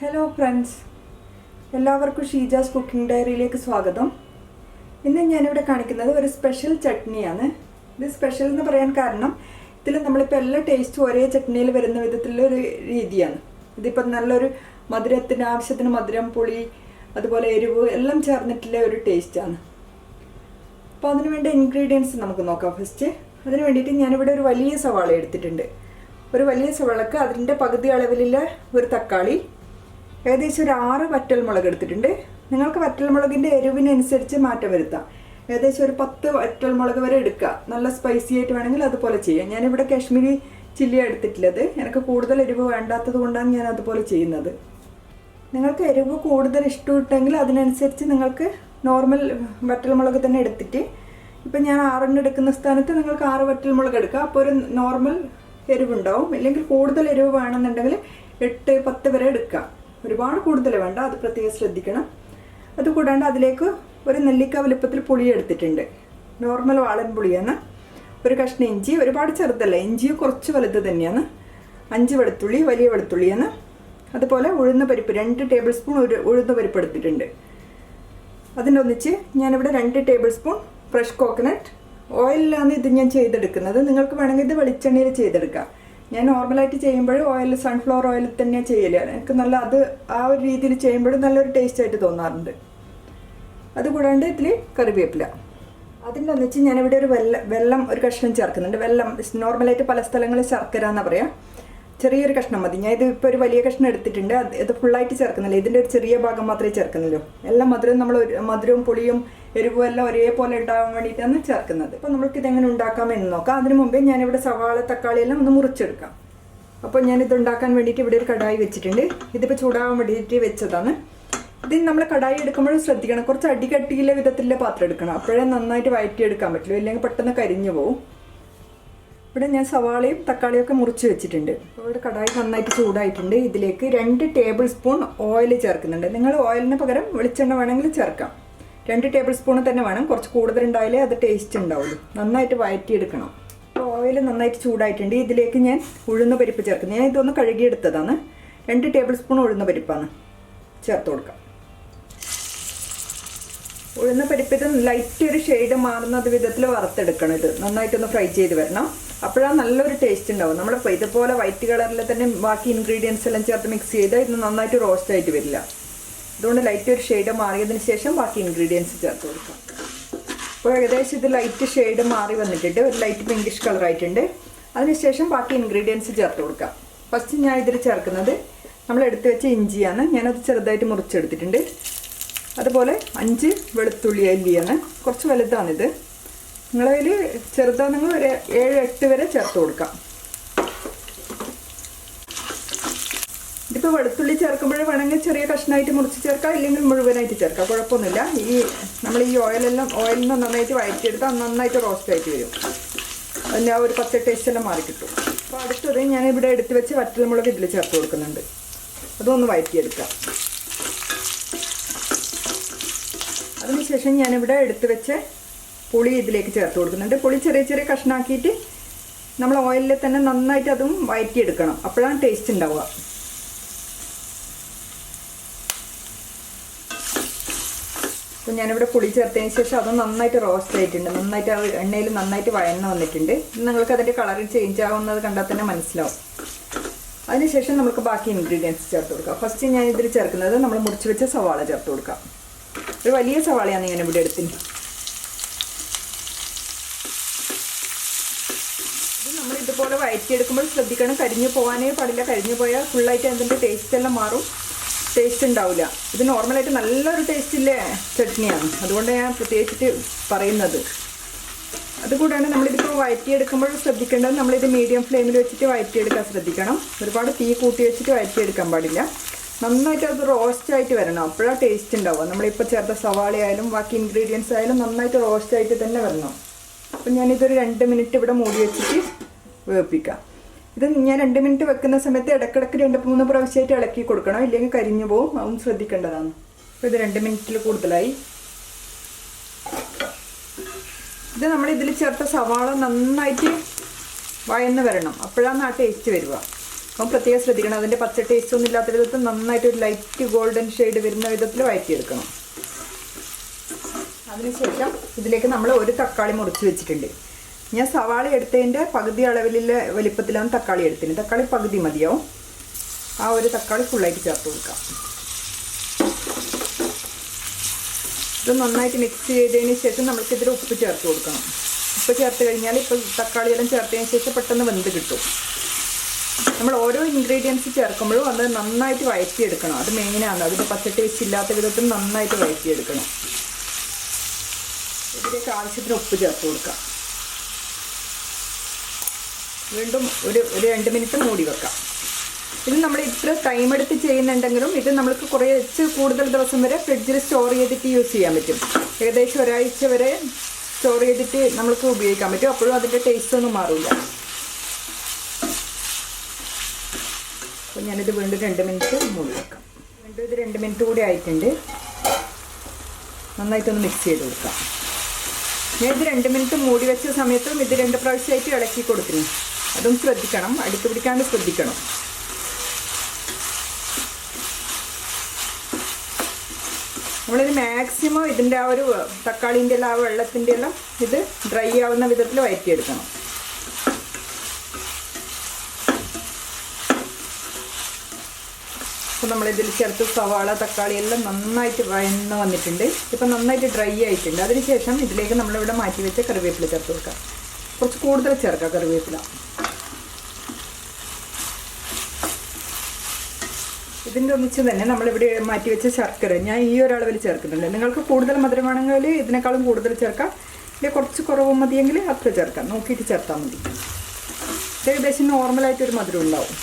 Hello friends എല്ലാവർക്കും Sheeja's cooking ഡയറിയിലേക്ക് സ്വാഗതം. ഇന്ന് ഞാനിവിടെ കാണിക്കുന്നത് ഒരു സ്പെഷ്യൽ ചട്നിയാണ്. ഇത് സ്പെഷ്യൽ എന്ന് പറയാൻ കാരണം ഇതിൽ നമ്മളിപ്പോൾ എല്ലാ ടേസ്റ്റും ഒരേ ചട്നിയിൽ വരുന്ന വിധത്തിലുള്ളൊരു രീതിയാണ്. ഇതിപ്പോൾ നല്ലൊരു മധുരത്തിന് ആവശ്യത്തിന് മധുരം പുളി അതുപോലെ എരിവ് എല്ലാം ചേർന്നിട്ടുള്ള ഒരു ടേസ്റ്റാണ് അപ്പോൾ അതിന് വേണ്ട ഇൻഗ്രീഡിയൻസ് നമുക്ക് നോക്കാം ഫസ്റ്റ് അതിന് വേണ്ടിയിട്ട് ഞാനിവിടെ ഒരു വലിയ സവാള എടുത്തിട്ടുണ്ട്. ഒരു വലിയ സവാളക്ക് അതിന്റെ പകുതി അളവിലുള്ള ഒരു തക്കാളി ഏകദേശം ഒരു ആറ് വറ്റൽ മുളക് എടുത്തിട്ടുണ്ട്. നിങ്ങൾക്ക് വറ്റൽ മുളകിന്റെ എരിവിനനുസരിച്ച് മാറ്റം വരുത്താം. ഏകദേശം ഒരു പത്ത് വറ്റൽ മുളക് വരെ എടുക്കുക. നല്ല സ്പൈസി ആയിട്ട് വേണമെങ്കിൽ അതുപോലെ ചെയ്യാം. ഞാനിവിടെ കാശ്മീരി ചില്ലി എടുത്തിട്ടുള്ളത്. എനിക്ക് കൂടുതൽ എരിവ് വേണ്ടാത്തത് കൊണ്ടാണ് ഞാൻ അതുപോലെ ചെയ്യുന്നത്. നിങ്ങൾക്ക് എരിവ് കൂടുതൽ ഇഷ്ടമിട്ടെങ്കിൽ അതിനനുസരിച്ച് നിങ്ങൾക്ക് നോർമൽ വറ്റൽമുളക് തന്നെ എടുത്തിട്ട് ഇപ്പം ഞാൻ ആറെണ്ണം എടുക്കുന്ന സ്ഥാനത്ത് നിങ്ങൾക്ക് ആറ് വറ്റൽമുളക് എടുക്കുക അപ്പോൾ ഒരു നോർമൽ എരിവുണ്ടാവും. ഇല്ലെങ്കിൽ കൂടുതൽ എരിവ് വേണമെന്നുണ്ടെങ്കിൽ എട്ട് പത്ത് വരെ എടുക്കുക ഒരുപാട് കൂടുതൽ വേണ്ട അത് പ്രത്യേകം ശ്രദ്ധിക്കണം. അതുകൂടാണ്ട് അതിലേക്ക് ഒരു നെല്ലിക്ക വലുപ്പത്തിൽ പുളി എടുത്തിട്ടുണ്ട്. നോർമൽ വാളൻ പുളിയാണ്. ഒരു കഷ്ണം ഇഞ്ചി ഒരുപാട് ചെറുതല്ല ഇഞ്ചി കുറച്ച് വലുത് തന്നെയാണ്. അഞ്ച് വെളുത്തുള്ളി വലിയ വെളുത്തുള്ളിയാണ്. അതുപോലെ ഉഴുന്ന പരിപ്പ് രണ്ട് ടേബിൾ സ്പൂൺ ഒരു ഉഴുന്ന പരിപ്പ് എടുത്തിട്ടുണ്ട്. അതിനൊന്നിച്ച് ഞാനിവിടെ രണ്ട് ടേബിൾ സ്പൂൺ ഫ്രഷ് കോക്കനട്ട് ഓയിലാണ് ഇത് ഞാൻ ചെയ്തെടുക്കുന്നത്. നിങ്ങൾക്ക് വേണമെങ്കിൽ ഇത് വെളിച്ചെണ്ണയിൽ ചെയ്തെടുക്കാം. ഞാൻ നോർമലായിട്ട് ചെയ്യുമ്പോൾ ഓയിൽ സൺഫ്ലവർ ഓയിൽ തന്നെ ചെയ്യൽ. എനിക്ക് നല്ല അത് ആ ഒരു രീതിയിൽ ചെയ്യുമ്പോഴും നല്ലൊരു ടേസ്റ്റ് ആയിട്ട് തോന്നാറുണ്ട്. അതുകൂടാണ്ട് ഇതിൽ കറിവേപ്പില. അതിന്റെ ഒന്നിച്ച് ഞാനിവിടെ ഒരു വെള്ളം വെള്ളം ഒരു കഷ്ണം ചേർക്കുന്നുണ്ട്. വെള്ളം നോർമലായിട്ട് പല സ്ഥലങ്ങളിൽ ശർക്കര എന്നാണ് ചെറിയൊരു കഷ്ണം മതി. ഞാൻ ഇത് ഇപ്പോൾ ഒരു വലിയ കഷ്ണം എടുത്തിട്ടുണ്ട്. ഇത് ഫുള്ളായിട്ട് ചേർക്കുന്നില്ല. ഇതിന്റെ ഒരു ചെറിയ ഭാഗം മാത്രമേ ചേർക്കുന്നുള്ളൂ. എല്ലാം മധുരം നമ്മൾ മധുരവും പുളിയും എരിവും എല്ലാം ഒരേപോലെ ഉണ്ടാകാൻ വേണ്ടിയിട്ടാണ് ചേർക്കുന്നത്. അപ്പോൾ നമുക്ക് ഇതെങ്ങനെ ഉണ്ടാക്കാമെന്ന് നോക്കാം. അതിന് മുമ്പേ ഞാനിവിടെ സവാള തക്കാളി എല്ലാം ഒന്ന് മുറിച്ചെടുക്കാം. അപ്പോൾ ഞാനിത് ഉണ്ടാക്കാൻ വേണ്ടിയിട്ട് ഇവിടെ ഒരു കടായി വെച്ചിട്ടുണ്ട്. ഇതിപ്പോൾ ചൂടാകാൻ വേണ്ടിയിട്ട് വെച്ചതാണ്. ഇത് നമ്മൾ കടായി എടുക്കുമ്പോഴും ശ്രദ്ധിക്കണം. കുറച്ച് അടികട്ടിയിലെ വിധത്തിലുള്ള പാത്രം എടുക്കണം. അപ്പോഴേ നന്നായിട്ട് വയറ്റിയെടുക്കാൻ പറ്റുള്ളൂ. ഇല്ലെങ്കിൽ പെട്ടെന്ന് കരിഞ്ഞു പോകും ഇവിടെ ഞാൻ സവാളയും തക്കാളിയും ഒക്കെ മുറിച്ച് വെച്ചിട്ടുണ്ട്. ഇവിടെ കടായി നന്നായിട്ട് ചൂടായിട്ടുണ്ട്. ഇതിലേക്ക് രണ്ട് ടേബിൾ സ്പൂൺ ഓയിൽ ചേർക്കുന്നുണ്ട്. നിങ്ങൾ ഓയിലിന് പകരം വെളിച്ചെണ്ണ വേണമെങ്കിൽ ചേർക്കാം. രണ്ട് ടേബിൾ സ്പൂൺ തന്നെ വേണം. കുറച്ച് കൂടുതൽ ഉണ്ടായാലേ അത് ടേസ്റ്റ് ഉണ്ടാവുള്ളൂ. നന്നായിട്ട് വഴറ്റിയെടുക്കണം ഓയിൽ നന്നായിട്ട് ചൂടായിട്ടുണ്ട്. ഇതിലേക്ക് ഞാൻ ഉഴുന്ന പരിപ്പ് ചേർക്കുന്നു. ഞാൻ ഇതൊന്ന് കഴുകിയെടുത്തതാണ്. രണ്ട് ടേബിൾ സ്പൂൺ ഉഴുന്ന പരിപ്പാണ്. ചേർത്ത് കൊടുക്കാം. ഉഴുന്ന പരിപ്പ് ഇത് ലൈറ്റ് ഒരു ഷെയ്ഡ് മാറുന്നത് വിധത്തിൽ വറുത്തെടുക്കണം ഇത്. നന്നായിട്ടൊന്ന് ഫ്രൈ ചെയ്ത് വരണം. അപ്പോഴാണ് നല്ലൊരു ടേസ്റ്റ് ഉണ്ടാവും. നമ്മൾ ഇതുപോലെ വൈറ്റ് കളറിൽ തന്നെ ബാക്കി ഇൻഗ്രീഡിയൻസ് എല്ലാം ചേർത്ത് മിക്സ് ചെയ്താൽ ഇത് നന്നായിട്ട് റോസ്റ്റ് ആയിട്ട് വരില്ല. അതുകൊണ്ട് ലൈറ്റ് ഒരു ഷെയ്ഡ് മാറിയതിന് ശേഷം ബാക്കി ഇൻഗ്രീഡിയൻസ് ചേർത്ത് കൊടുക്കാം. അപ്പോൾ ഏകദേശം ഇത് ലൈറ്റ് ഷെയ്ഡ് മാറി വന്നിട്ടുണ്ട്. ഒരു ലൈറ്റ് പിങ്കിഷ് കളറായിട്ടുണ്ട് അതിനുശേഷം ബാക്കി ഇൻഗ്രീഡിയൻസ് ചേർത്ത് കൊടുക്കാം. ഫസ്റ്റ് ഞാൻ ഇതിൽ ചേർക്കുന്നത് നമ്മൾ എടുത്തു വെച്ച ഇഞ്ചിയാണ്. ഞാനത് ചെറുതായിട്ട് മുറിച്ചെടുത്തിട്ടുണ്ട്. അതുപോലെ അഞ്ച് വെളുത്തുള്ളി അല്ലിയാണ് കുറച്ച് വലുതാണിത്. നിങ്ങളതിൽ ചെറുതാണെങ്കിൽ ഒരു ഏഴ് എട്ട് വരെ ചേർത്ത് കൊടുക്കാം. ഇതിപ്പോൾ വെളുത്തുള്ളി ചേർക്കുമ്പോൾ വേണമെങ്കിൽ ചെറിയ കഷ്ണമായിട്ട് മുറിച്ച് ചേർക്കാം ഇല്ലെങ്കിൽ മുഴുവനായിട്ട് ചേർക്കാം. കുഴപ്പമൊന്നുമില്ല. ഈ നമ്മൾ ഈ ഓയിലെല്ലാം ഓയിലിൽ നിന്ന് നന്നായിട്ട് വഴറ്റിയെടുത്താൽ നന്നായിട്ട് റോസ്റ്റ് ആയിട്ട് വരും. അതിന്റെ ആ ഒരു പച്ച ടേസ്റ്റ് എല്ലാം മാറി കിട്ടും. അപ്പോൾ അടുത്തത് ഞാനിവിടെ എടുത്ത് വെച്ച് വറ്റൽമുളക് ഇതിൽ ചേർത്ത് കൊടുക്കുന്നുണ്ട്. അതൊന്ന് വഴറ്റിയെടുക്കാം. അതിനുശേഷം ഞാനിവിടെ എടുത്ത് വെച്ച് പുളി ഇതിലേക്ക് ചേർത്ത് കൊടുക്കുന്നുണ്ട്. പുളി ചെറിയ ചെറിയ കഷ്ണാക്കിയിട്ട് നമ്മൾ ഓയിലിൽ തന്നെ നന്നായിട്ട് അതും വഴറ്റിയെടുക്കണം അപ്പോഴാണ് ടേസ്റ്റ് ഉണ്ടാവുക. അപ്പം ഞാനിവിടെ പുളി ചേർത്തതിന് ശേഷം അത് നന്നായിട്ട് റോസ്റ്റ് ആയിട്ടുണ്ട്. നന്നായിട്ട് ആ എണ്ണയിൽ നന്നായിട്ട് വഴന്ന് വന്നിട്ടുണ്ട്. നിങ്ങൾക്ക് അതിന്റെ കളർ ചേഞ്ച് ആവുന്നത് കണ്ടാൽ തന്നെ മനസ്സിലാവും. അതിനുശേഷം നമുക്ക് ബാക്കി ഇൻഗ്രീഡിയൻസ് ചേർത്ത് കൊടുക്കാം. ഫസ്റ്റ് ഞാൻ ഇതിൽ ചേർക്കുന്നത് നമ്മൾ മുറിച്ച് വെച്ച സവാള ചേർത്ത് കൊടുക്കാം. ഒരു വലിയ സവാളയാണ് ഞാൻ ഇവിടെ എടുത്തിന് ഇത് നമ്മൾ ഇതുപോലെ വഴറ്റിയെടുക്കുമ്പോൾ ശ്രദ്ധിക്കണം. കരിഞ്ഞു പോകാനേ പാടില്ല. കരിഞ്ഞു പോയാൽ ഫുള്ളായിട്ട് അതിന്റെ ടേസ്റ്റ് എല്ലാം മാറും. ടേസ്റ്റ് ഉണ്ടാവില്ല. ഇത് നോർമലായിട്ട് നല്ലൊരു ടേസ്റ്റില്ലേ ചട്നിയാണ്. അതുകൊണ്ട് ഞാൻ പ്രത്യേകിച്ചിട്ട് പറയുന്നത്. അതുകൂടാണ് നമ്മളിതിപ്പോൾ വഴറ്റിയെടുക്കുമ്പോൾ ശ്രദ്ധിക്കേണ്ടത് നമ്മളിത് മീഡിയം ഫ്ലെയിമിൽ വെച്ചിട്ട് വഴറ്റിയെടുക്കാൻ ശ്രദ്ധിക്കണം. ഒരുപാട് തീ കൂട്ടി വെച്ചിട്ട് വഴറ്റിയെടുക്കാൻ പാടില്ല. നന്നായിട്ട് അത് റോസ്റ്റ് ആയിട്ട് വരണം. അപ്പോഴാണ് ടേസ്റ്റ് ഉണ്ടാവുക. നമ്മളിപ്പോൾ ചേർത്ത സവാള ആയാലും ബാക്കി ഇൻഗ്രീഡിയൻസ് ആയാലും നന്നായിട്ട് റോസ്റ്റ് ആയിട്ട് തന്നെ വരണം. അപ്പം ഞാനിതൊരു രണ്ട് മിനിറ്റ് ഇവിടെ മൂടി വെച്ചിട്ട് വേപ്പിക്കാം ഇത് ഞാൻ രണ്ട് മിനിറ്റ് വെക്കുന്ന സമയത്ത് ഇടക്കിടക്ക് രണ്ട് മൂന്ന് പ്രാവശ്യമായിട്ട് ഇളക്കി കൊടുക്കണം. ഇല്ലെങ്കിൽ കരിഞ്ഞു പോകും അതും ശ്രദ്ധിക്കേണ്ടതാണ്. അപ്പോൾ ഇത് രണ്ട് മിനിറ്റിൽ കൂടുതലായി. ഇത് നമ്മൾ ഇതിൽ ചേർത്ത സവാള നന്നായിട്ട് വയന്ന് വരണം. അപ്പോഴാണ് ആ ടേസ്റ്റ് വരിക. അപ്പം പ്രത്യേകം ശ്രദ്ധിക്കണം. അതിന്റെ പച്ച ടേസ്റ്റ് ഒന്നും ഇല്ലാത്ത വിധത്തിൽ നന്നായിട്ട് ഒരു ലൈറ്റ് ഗോൾഡൻ ഷെയ്ഡ് വരുന്ന വിധത്തിൽ വഴറ്റിയെടുക്കണം അതിനുശേഷം ഇതിലേക്ക് നമ്മൾ ഒരു തക്കാളി മുറിച്ച് വെച്ചിട്ടുണ്ട്. ഞാൻ സവാള എടുത്തതിന്റെ പകുതി അളവിലുള്ള വലിപ്പത്തിലാണ് തക്കാളി എടുത്തത്. തക്കാളി പകുതി മതിയാവും. ആ ഒരു തക്കാളി ഫുള്ളായിട്ട് ചേർത്ത് കൊടുക്കാം. ഇത് നന്നായിട്ട് മിക്സ് ചെയ്തതിന് ശേഷം നമുക്ക് ഇതിൽ ഉപ്പ് ചേർത്ത് കൊടുക്കണം. ഉപ്പ് ചേർത്ത് കഴിഞ്ഞാൽ ഇപ്പോൾ തക്കാളിയെല്ലാം ചേർത്തതിന് ശേഷം പെട്ടെന്ന് വെന്ത് കിട്ടും. നമ്മൾ ഓരോ ഇൻഗ്രീഡിയൻസ് ചേർക്കുമ്പോഴും അത് നന്നായിട്ട് വഴറ്റിയെടുക്കണം അത് മെയിനാണ് അതിന്റെ പച്ചട്ടി വെച്ചില്ലാത്ത വിധത്തിൽ നന്നായിട്ട് വഴറ്റിയെടുക്കണം ഇതിലേക്ക് ആവശ്യത്തിന് ഉപ്പ് ചേർത്ത് കൊടുക്കാം. വീണ്ടും ഒരു ഒരു രണ്ട് മിനിറ്റ് മൂടി വെക്കാം. ഇത് നമ്മൾ ഇത്ര ടൈം എടുത്ത് ചെയ്യുന്നുണ്ടെങ്കിലും ഇത് നമ്മൾക്ക് വെച്ച് കൂടുതൽ ദിവസം വരെ ഫ്രിഡ്ജിൽ സ്റ്റോർ ചെയ്തിട്ട് യൂസ് ചെയ്യാൻ പറ്റും. ഏകദേശം ഒരാഴ്ച വരെ സ്റ്റോർ ചെയ്തിട്ട് നമുക്ക് ഉപയോഗിക്കാൻ പറ്റും. അപ്പോഴും അതിന്റെ ടേസ്റ്റ് ഒന്നും മാറില്ല അപ്പോൾ ഞാനിത് വീണ്ടും രണ്ട് മിനിറ്റ് മൂടി വെക്കാം. വീണ്ടും ഇത് രണ്ട് മിനിറ്റ് കൂടി ആയിട്ടുണ്ട്. നന്നായിട്ടൊന്ന് മിക്സ് ചെയ്ത് കൊടുക്കാം. ഞാൻ ഇത് രണ്ട് മിനിറ്റ് മൂടി വെച്ച സമയത്തും ഇത് രണ്ട് പ്രാവശ്യമായിട്ട് ഇളക്കി കൊടുക്കുന്നു അതും ശ്രദ്ധിക്കണം. അടുത്ത് പിടിക്കാണ്ട് ശ്രദ്ധിക്കണം. നമ്മളിത് മാക്സിമം ഇതിന്റെ ആ ഒരു തക്കാളിന്റെ എല്ലാം ആ വെള്ളത്തിന്റെ എല്ലാം ഇത് ഡ്രൈ ആവുന്ന വിധത്തിൽ വഴറ്റിയെടുക്കണം അപ്പോൾ നമ്മളിതിൽ ചേർത്ത് സവാള തക്കാളി എല്ലാം നന്നായിട്ട് വഴന്ന് വന്നിട്ടുണ്ട്. ഇപ്പം നന്നായിട്ട് ഡ്രൈ ആയിട്ടുണ്ട്. അതിനുശേഷം ഇതിലേക്ക് നമ്മളിവിടെ മാറ്റി വെച്ച കറിവേപ്പില ചേർത്ത് കൊടുക്കാം. കുറച്ച് കൂടുതൽ ചേർക്കാം കറിവേപ്പില. ഇതിന്റെ ഒന്നിച്ച് തന്നെ നമ്മളിവിടെ മാറ്റി വെച്ച ശർക്കര ഞാൻ ഈ ഒരളവിൽ ചേർക്കുന്നുണ്ട്. നിങ്ങൾക്ക് കൂടുതൽ മധുരം വേണമെങ്കിൽ ഇതിനേക്കാളും കൂടുതൽ ചേർക്കാം. ഇല്ല കുറച്ച് കുറവ് മതിയെങ്കിൽ അത്ര ചേർക്കാം. നോക്കിയിട്ട് ചേർത്താൽ മതി. ഏകദേശം നോർമലായിട്ടൊരു മധുരം ഉണ്ടാവും.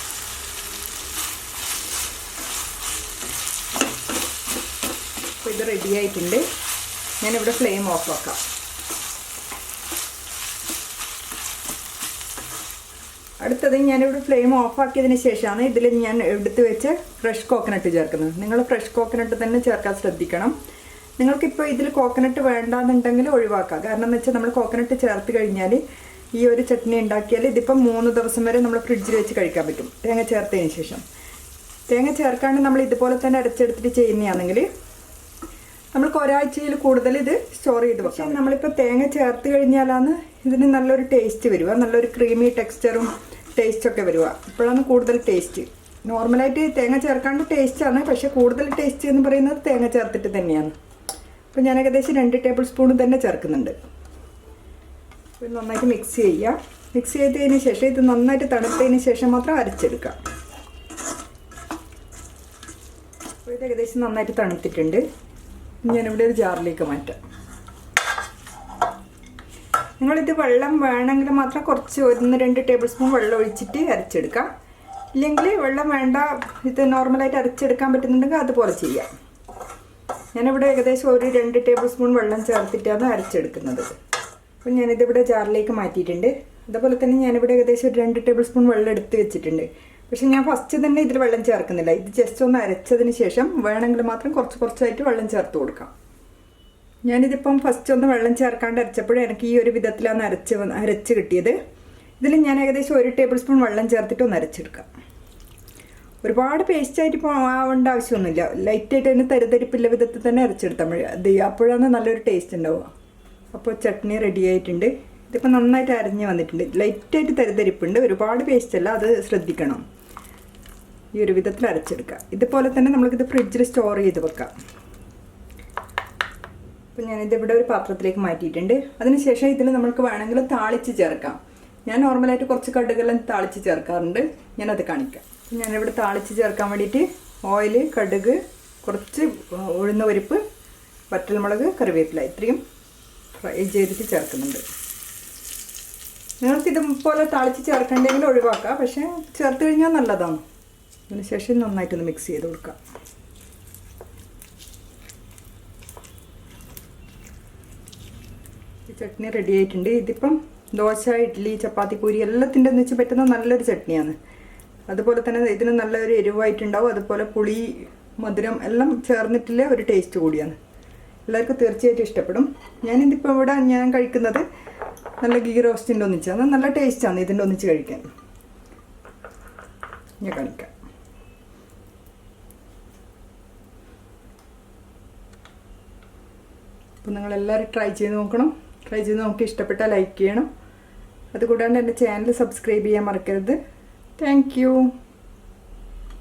അപ്പോൾ ഇത് റെഡി ആയിട്ടുണ്ട്. ഞാനിവിടെ ഫ്ലെയിം ഓഫ് ആക്കാം. അടുത്തത് ഞാനിവിടെ ഫ്ലെയിം ഓഫ് ആക്കിയതിന് ശേഷമാണ് ഇതിൽ ഞാൻ എടുത്ത് വെച്ച് ഫ്രഷ് കോക്കനട്ട് ചേർക്കുന്നത്. നിങ്ങൾ ഫ്രഷ് കോക്കനട്ട് തന്നെ ചേർക്കാൻ ശ്രദ്ധിക്കണം. നിങ്ങൾക്കിപ്പോൾ ഇതിൽ കോക്കനട്ട് വേണ്ടാന്നുണ്ടെങ്കിൽ ഒഴിവാക്കാം. കാരണം എന്ന് വെച്ചാൽ നമ്മൾ കോക്കനട്ട് ചേർത്ത് കഴിഞ്ഞാൽ ഈ ഒരു ചട്നി ഉണ്ടാക്കിയാൽ ഇതിപ്പം മൂന്ന് ദിവസം വരെ നമ്മൾ ഫ്രിഡ്ജിൽ വെച്ച് കഴിക്കാൻ പറ്റും. തേങ്ങ ചേർത്തതിന് ശേഷം. തേങ്ങ ചേർക്കാണ്ട് നമ്മൾ ഇതുപോലെ തന്നെ അരച്ചെടുത്തിട്ട് ചെയ്യുന്നതാണെങ്കിൽ നമ്മൾക്ക് ഒരാഴ്ചയിൽ കൂടുതൽ ഇത് സ്റ്റോർ ചെയ്ത് വെക്കാം. നമ്മളിപ്പോൾ തേങ്ങ ചേർത്ത് കഴിഞ്ഞാലാണ് ഇതിന് നല്ലൊരു ടേസ്റ്റ് വരിക നല്ലൊരു ക്രീമി ടെക്സ്ചറും ടേസ്റ്റൊക്കെ വരിക ഇപ്പോഴാണ് കൂടുതൽ ടേസ്റ്റ് നോർമലായിട്ട് തേങ്ങ ചേർക്കാണ്ട് ടേസ്റ്റാണ് പക്ഷേ കൂടുതൽ ടേസ്റ്റ് എന്ന് പറയുന്നത് തേങ്ങ ചേർത്തിട്ട് തന്നെയാണ്. അപ്പോൾ ഞാൻ ഏകദേശം രണ്ട് ടേബിൾ സ്പൂൺ തന്നെ ചേർക്കുന്നുണ്ട്. നന്നായിട്ട് മിക്സ് ചെയ്യുക. മിക്സ് ചെയ്തതിന് ശേഷം ഇത് നന്നായിട്ട് തണുത്തതിന് ശേഷം മാത്രം അരച്ചെടുക്കാം അപ്പോൾ ഇത് ഏകദേശം നന്നായിട്ട് തണുത്തിട്ടുണ്ട്. ഞാനിവിടെ ഒരു ജാറിലേക്ക് മാറ്റാം. നിങ്ങളിത് വെള്ളം വേണമെങ്കിൽ മാത്രം കുറച്ച് ഒന്ന് രണ്ട് ടേബിൾ സ്പൂൺ വെള്ളം ഒഴിച്ചിട്ട് അരച്ചെടുക്കാം. ഇല്ലെങ്കിൽ വെള്ളം വേണ്ട ഇത് നോർമലായിട്ട് അരച്ചെടുക്കാൻ പറ്റുന്നുണ്ടെങ്കിൽ അതുപോലെ ചെയ്യാം. ഞാനിവിടെ ഏകദേശം ഒരു രണ്ട് ടേബിൾ സ്പൂൺ വെള്ളം ചേർത്തിട്ടാണ് അരച്ചെടുക്കുന്നത്. അപ്പോൾ ഞാനിതിവിടെ ജാറിലേക്ക് മാറ്റിയിട്ടുണ്ട്. അതുപോലെ തന്നെ ഞാനിവിടെ ഏകദേശം ഒരു രണ്ട് ടേബിൾ സ്പൂൺ വെള്ളം എടുത്ത് വെച്ചിട്ടുണ്ട്. പക്ഷേ ഞാൻ ഫസ്റ്റ് തന്നെ ഇതിൽ വെള്ളം ചേർക്കുന്നില്ല. ഇത് ജസ്റ്റ് ഒന്ന് അരച്ചതിന് ശേഷം വേണമെങ്കിൽ മാത്രം കുറച്ച് കുറച്ചായിട്ട് വെള്ളം ചേർത്ത് കൊടുക്കാം. ഞാനിതിപ്പം ഫസ്റ്റ് ഒന്ന് വെള്ളം ചേർക്കാണ്ട് അരച്ചപ്പോഴും എനിക്ക് ഈ ഒരു വിധത്തിലാണ് അരച്ച് അരച്ച് കിട്ടിയത്. ഇതിൽ ഞാൻ ഏകദേശം ഒരു ടേബിൾ സ്പൂൺ വെള്ളം ചേർത്തിട്ട് ഒന്ന് അരച്ചെടുക്കാം. ഒരുപാട് പേസ്റ്റായിട്ട് ആവേണ്ട ആവശ്യമൊന്നുമില്ല. ലൈറ്റായിട്ട് തന്നെ തരിതരിപ്പില്ല വിധത്തിൽ തന്നെ അരച്ചെടുത്താൽ മതി. അത് അപ്പോഴാണ് നല്ലൊരു ടേസ്റ്റ് ഉണ്ടാവുക. അപ്പോൾ ചട്നി റെഡി ആയിട്ടുണ്ട്. ഇതിപ്പോൾ നന്നായിട്ട് അരഞ്ഞ് വന്നിട്ടുണ്ട്. ലൈറ്റായിട്ട് തരിതരിപ്പുണ്ട്. ഒരുപാട് പേസ്റ്റ് അല്ല അത് ശ്രദ്ധിക്കണം. ഈ ഒരു വിധത്തിൽ അരച്ചെടുക്കുക ഇതുപോലെ തന്നെ നമുക്കിത് ഫ്രിഡ്ജിൽ സ്റ്റോർ ചെയ്ത് വെക്കാം. അപ്പോൾ ഞാനിത് ഇവിടെ ഒരു പാത്രത്തിലേക്ക് മാറ്റിയിട്ടുണ്ട്. അതിനുശേഷം ഇതിൽ നമുക്ക് വേണമെങ്കിൽ താളിച്ച് ചേർക്കാം. ഞാൻ നോർമലായിട്ട് കുറച്ച് കടുകെല്ലാം താളിച്ച് ചേർക്കാറുണ്ട്. ഞാനത് കാണിക്കാം. ഞാനിവിടെ താളിച്ച് ചേർക്കാൻ വേണ്ടിയിട്ട് ഓയിൽ കടുക് കുറച്ച് ഉഴുന്ന പരിപ്പ് വറ്റൽമുളക് കറിവേപ്പില ഇത്രയും ഫ്രൈ ചെയ്തിട്ട് ചേർക്കുന്നുണ്ട്. നിങ്ങൾക്ക് ഇതുപോലെ താളിച്ച് ചേർക്കണ്ടെങ്കിൽ ഒഴിവാക്കാം. പക്ഷേ ചേർത്ത് കഴിഞ്ഞാൽ നല്ലതാണ്. അതിനുശേഷം നന്നായിട്ടൊന്ന് മിക്സ് ചെയ്ത് കൊടുക്കാം. ചട്നി റെഡി ആയിട്ടുണ്ട്. ഇതിപ്പം ദോശ ഇഡ്ഡലി ചപ്പാത്തി പൂരി എല്ലാത്തിന്റെ ഒന്നിച്ച് പറ്റുന്ന നല്ലൊരു ചട്നിയാണ്. അതുപോലെ തന്നെ ഇതിന് നല്ലൊരു എരിവായിട്ടുണ്ടാവും. അതുപോലെ പുളി മധുരം എല്ലാം ചേർന്നിട്ടില്ല ഒരു ടേസ്റ്റ് കൂടിയാണ്. എല്ലാവർക്കും തീർച്ചയായിട്ടും ഇഷ്ടപ്പെടും. ഞാനിതിപ്പോൾ ഇവിടെ ഞാൻ കഴിക്കുന്നത് നല്ല ഗീ റോസ്റ്റിന്റെ ഒന്നിച്ചാണ്. നല്ല ടേസ്റ്റാണ് ഇതിന്റെ ഒന്നിച്ച് കഴിക്കാൻ. ഞാൻ കാണിക്കാം. അപ്പം നിങ്ങളെല്ലാവരും ട്രൈ ചെയ്ത് നോക്കണം. ട്രൈ ചെയ്ത് നമുക്ക് ഇഷ്ടപ്പെട്ട ലൈക്ക് ചെയ്യണം. അതുകൂടാണ്ട് എന്റെ ചാനൽ സബ്സ്ക്രൈബ് ചെയ്യാൻ മറക്കരുത്. താങ്ക്